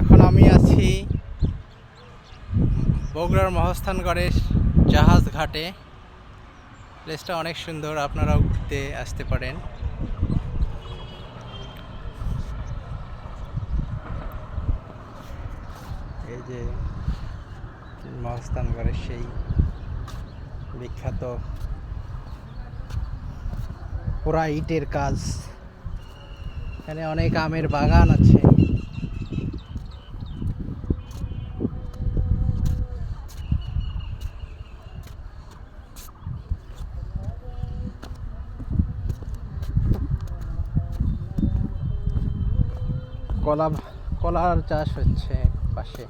এখন আমি আছি বগুড়ার মহস্থানগড়ের জাহাজ ঘাটে। প্লেসটা অনেক সুন্দর, আপনারাও ঘুরতে আসতে পারেন। এই যে মহস্থানগড়ের সেই বিখ্যাত পোড়া ইটের কাজ। এখানে অনেক আমের বাগান আছে। কলা কলার চাষ হচ্ছে পাশে